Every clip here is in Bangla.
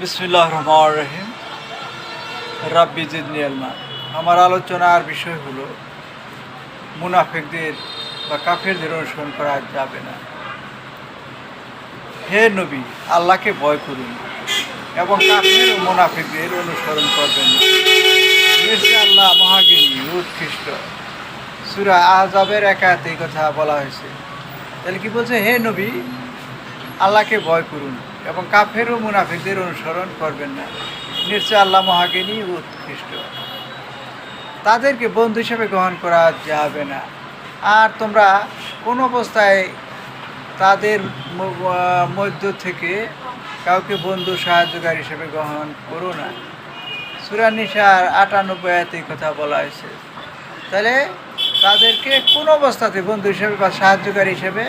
বিসমিল্লাহ রহমান রহিম। রাব্বি জিদনি আলমা। আমার আলোচনার বিষয় হলো, মুনাফেকদের বা কাফেরদের অনুসরণ করা যাবে না। হে নবী, আল্লাহকে ভয় করুন এবং কাফের ও মুনাফিকদের অনুসরণ করবেন আল্লাহ মহাগিনী উৎকৃষ্ট। সুরা আজাবের একাত কথা বলা হয়েছে। তাহলে কি বলছে, হে নবী, আল্লাহকে ভয় করুন। এবং কাফের ও মুনাফিকদের অনুসরণ করবেন না। নিশ্চয় আল্লাহ মহাগিনী উৎকৃষ্ট। তাদেরকে বন্ধু হিসেবে গ্রহণ করা যাবে না। আর তোমরা কোন অবস্থায় তাদের মধ্য থেকে কাউকে বন্ধু সাহায্যকারী হিসেবে গ্রহণ করো না। সুরানিসার আটানব্বই কথা বলা হয়েছে। তাহলে তাদেরকে কোন অবস্থাতে বন্ধু হিসেবে বা সাহায্যকারী হিসেবে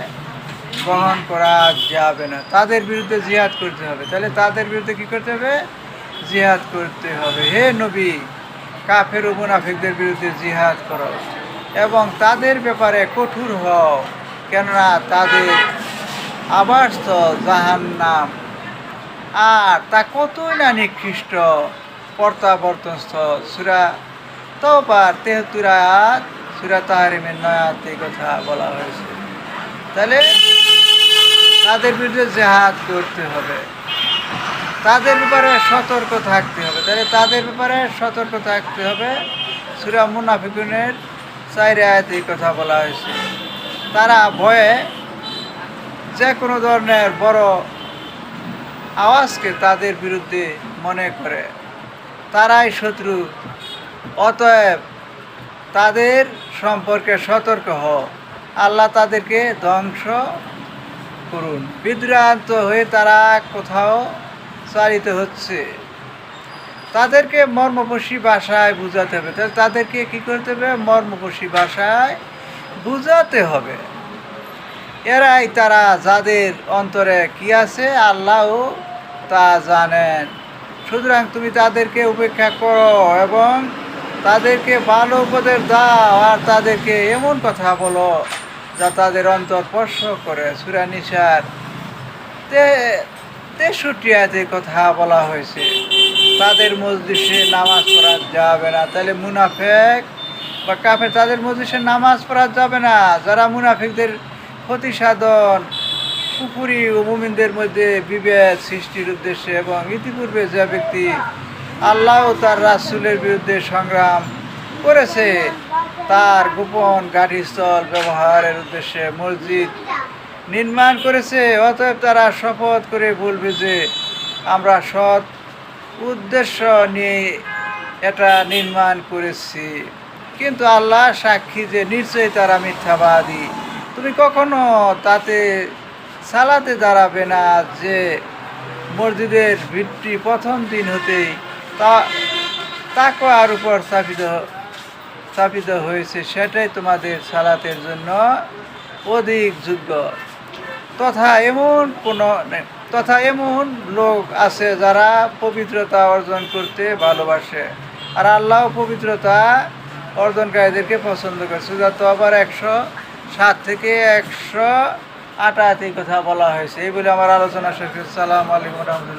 গ্রহণ করা যাবে না। তাদের বিরুদ্ধে জিহাদ করতে হবে। তাহলে তাদের বিরুদ্ধে কি করতে হবে? জিহাদ করতে হবে। হে নবী, কাফের ও মুনাফিকদের বিরুদ্ধে জিহাদ করো এবং তাদের ব্যাপারে কঠোর হও, কেননা তাদের আবাসস্থল জাহান্নাম। আর তা কতই না নিকৃষ্ট প্রত্যাবর্তন স্থল সুরা তবার তেহত্তর আয়াত, সুরা তাহারিমের নয়াতে কথা বলা হয়েছে। তাহলে তাদের বিরুদ্ধে জেহাদ করতে হবে। তাদের ব্যাপারে সতর্ক থাকতে হবে। তাহলে তাদের ব্যাপারে সতর্ক থাকতে হবে। সুরা মুনাফিকুনের চাইরে আয়াত কথা বলা হয়েছে। তারা ভয়ে যে কোনো ধরনের বড় আওয়াজকে তাদের বিরুদ্ধে মনে করে। তারাই শত্রু। অতএব তাদের সম্পর্কে সতর্ক হও। আল্লাহ তাদেরকে ধ্বংস করুন। বিদ্রান্ত হয়ে তারা কোথাও চালিত হচ্ছে। তাদেরকে মর্মপোষী ভাষায় বুঝাতে হবে। তাহলে তাদেরকে কি করতে হবে? মর্মপোষী ভাষায় বুঝাতে হবে। এরাই তারা যাদের অন্তরে কি আছে আল্লাহ তা জানেন। সুতরাং তুমি তাদেরকে উপেক্ষা করো এবং তাদেরকে ভালো উপদেশ দাও আর তাদেরকে এমন কথা বলো। যা তাদের অন্তর স্পর্শ করে, সুরা নিশার তে, তেষট্টি আয়াতে কথা বলা হয়েছে, তাদের মসজিদে নামাজ পড়া যাবে না। তাহলে মুনাফেক বা কাফের তাদের মসজিদে নামাজ পড়া যাবে না। যারা মুনাফিকদের ক্ষতি সাধন পুকুরি ও মুমিনদের মধ্যে বিভেদ সৃষ্টির উদ্দেশ্যে এবং ইতিপূর্বে যে ব্যক্তি আল্লাহ ও তার রাসুলের বিরুদ্ধে সংগ্রাম করেছে। তার গোপন গাড়িস্থল ব্যবহারের উদ্দেশ্যে মসজিদ নির্মাণ করেছে। অতএব তারা শপথ করে বলবে যে, আমরা সৎ উদ্দেশ্য নিয়ে এটা নির্মাণ করেছি। কিন্তু আল্লাহ সাক্ষী যে নিশ্চয়ই তারা মিথ্যাবাদী। তুমি কখনো তাতে সালাতে দাঁড়াবে না যে মসজিদের ভিত্তি প্রথম দিন হতেই তা তাকওয়ার উপর স্থাপিত স্থাপিত হয়েছে সেটাই তোমাদের সালাতের জন্য অধিক যোগ্য। তথা এমন কোনো তথা এমন লোক আছে যারা পবিত্রতা অর্জন করতে ভালোবাসে। আর আল্লাহ পবিত্রতা অর্জনকারীদেরকে পছন্দ করে সুজা তো আবার একশো সাত থেকে একশো আটাত কথা বলা হয়েছে। এই বলে আমার আলোচনা শেষ। সালাম আলাইকুম রহমতুল্লাহ।